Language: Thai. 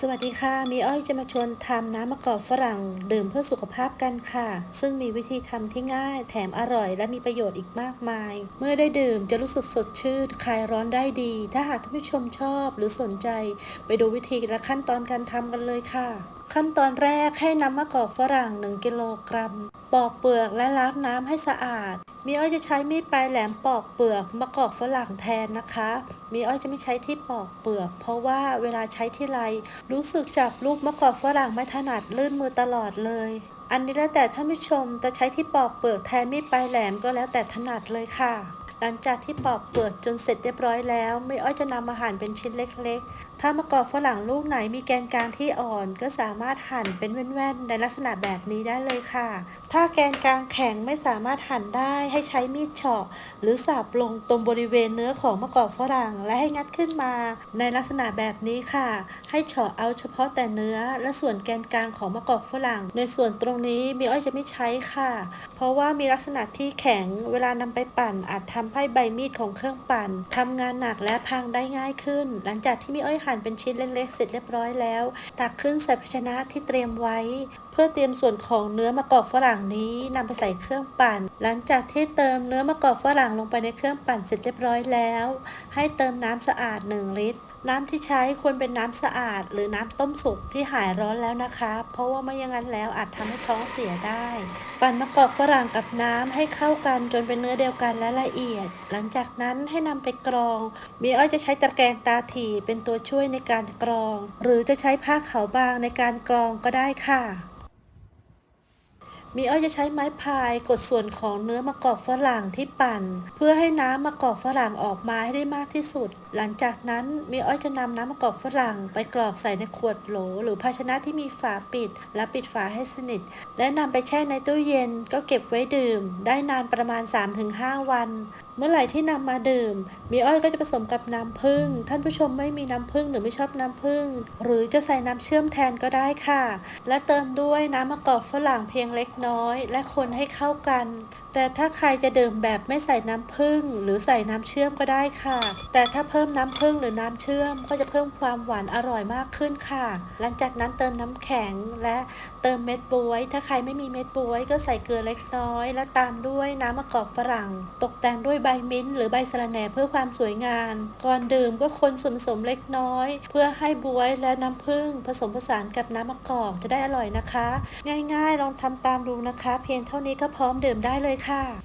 สวัสดีค่ะ มีอ้อยจะมาชวนทำน้ำมะกอกฝรั่ง ดื่มเพื่อสุขภาพกันค่ะ ซึ่งมีวิธีทำที่ง่าย แถมอร่อย และมีประโยชน์อีกมากมาย เมื่อได้ดื่มจะรู้สึกสดชื่น คลายร้อนได้ดี ถ้าหากท่านผู้ชมชอบหรือสนใจ ไปดูวิธีและขั้นตอนการทำกันเลยค่ะ ขั้นตอนแรกให้นำมะกอกฝรั่ง 1 กิโลกรัม ปอกเปลือกและล้างน้ำให้สะอาด มีอ้อยจะใช้มีดปลายแหลมปอกเปลือกมะกอกฝรั่งแทนนะคะ มีอ้อยจะไม่ใช้ที่ปอกเปลือก เพราะว่าเวลาใช้ที่ไรรู้สึกจับลูกมะกอกฝรั่งไม่ถนัดลื่นมือตลอดเลย อันนี้แล้วแต่ท่านผู้ชมจะใช้ที่ปอกเปลือกแทนมีดปลายแหลมก็แล้วแต่ถนัดเลยค่ะ หลังจากที่ปอกเปลือกจนเสร็จเรียบร้อยแล้ว ไม่อ้อยจะนำมาหั่นเป็นชิ้นเล็กๆ ถ้ามะกอกฝรั่งลูกไหนมีแกนกลางที่อ่อน ก็สามารถหั่นเป็นแว่นๆ ในลักษณะแบบนี้ได้เลยค่ะ ถ้าแกนกลางแข็งไม่สามารถหั่นได้ให้ใช้มีดเฉาะ หรือสับลงตรงบริเวณเนื้อของมะกอกฝรั่ง และให้งัดขึ้นมา ในลักษณะแบบนี้ค่ะ ให้เฉาะเอาเฉพาะแต่เนื้อ และส่วนแกนกลางของมะกอกฝรั่ง ในส่วนตรงนี้มีอ้อยจะไม่ใช้ค่ะ เพราะว่ามีลักษณะที่แข็งเวลานำไปปั่นอาจทำให้ใบมีดของเครื่องปั่นทำงานหนักและพังได้ง่ายขึ้น หลังจากที่มีอ้อยหั่นเป็นชิ้นเล็กๆเสร็จเรียบร้อยแล้ว ตักขึ้นใส่ภาชนะที่เตรียมไว้เพื่อเตรียมส่วนของเนื้อมะกอกฝรั่งนี้นำไปใส่เครื่องปั่น หลังจากที่เติมเนื้อมะกอกฝรั่งลงไปในเครื่องปั่นเสร็จเรียบร้อยแล้ว ให้เติมน้ำสะอาด 1 ลิตรน้ำที่ใช้ควรเป็นน้ำสะอาด หรือน้ำต้มสุกที่หายร้อนแล้วนะคะ เพราะว่าไม่อย่างนั้นแล้วอาจทำให้ท้องเสียได้ ปั่นมะกอกฝรั่งกับน้ำให้เข้ากันจนเป็นเนื้อเดียวกันและละเอียด หลังจากนั้นให้นำไปกรอง มีอ้อยจะใช้ตะแกรงตาถี่เป็นตัวช่วยในการกรอง หรือจะใช้ผ้าขาวบางในการกรองก็ได้ค่ะ มีอ้อยจะใช้ไม้พายกดส่วนของเนื้อมะกอกฝรั่งที่ปั่น เพื่อให้น้ำมะกอกฝรั่งออกมาให้ได้มากที่สุด หลังจากนั้นมีอ้อยจะนำน้ำมะกอกฝรั่ง ไปกรอกใส่ในขวดโหล หรือภาชนะที่มีฝาปิด และปิดฝาให้สนิท และนำไปแช่ในตู้เย็นก็เก็บไว้ดื่ม ได้นานประมาณ 3-5 วันเมื่อไหร่ที่นำมาดื่ม มีอ้อยก็จะผสมกับน้ำผึ้ง ท่านผู้ชมไม่มีน้ำผึ้งหรือไม่ชอบน้ำผึ้ง หรือจะใส่น้ำเชื่อมแทนก็ได้ค่ะ และเติมด้วยน้ำมะกอกฝรั่งเพียงเล็กน้อย และคนให้เข้ากัน แต่ถ้าใครจะดื่มแบบไม่ใส่น้ำผึ้งหรือใส่น้ำเชื่อมก็ได้ค่ะ แต่ถ้าเพิ่มน้ำผึ้งหรือน้ำเชื่อม ก็จะเพิ่มความหวานอร่อยมากขึ้นค่ะ หลังจากนั้นเติมน้ำแข็งและเติมเม็ดบวย ถ้าใครไม่มีเม็ดบวย ก็ใส่เกลือเล็กน้อย และตามด้วยน้ำมะกอกฝรั่ง ตกแต่งด้วยใบมิ้นท์หรือใบสะระแหน่เพื่อความสวยงาม ก่อนดื่มก็คนส่วนผสมเล็กน้อย เพื่อให้บวยและน้ำผึ้งผสมผสานกับน้ำมะกอกจะได้อร่อยนะคะ ง่ายๆลองทำตามดูนะคะ เพียงเท่านี้ก็พร้อมดื่มได้เลยค่ะ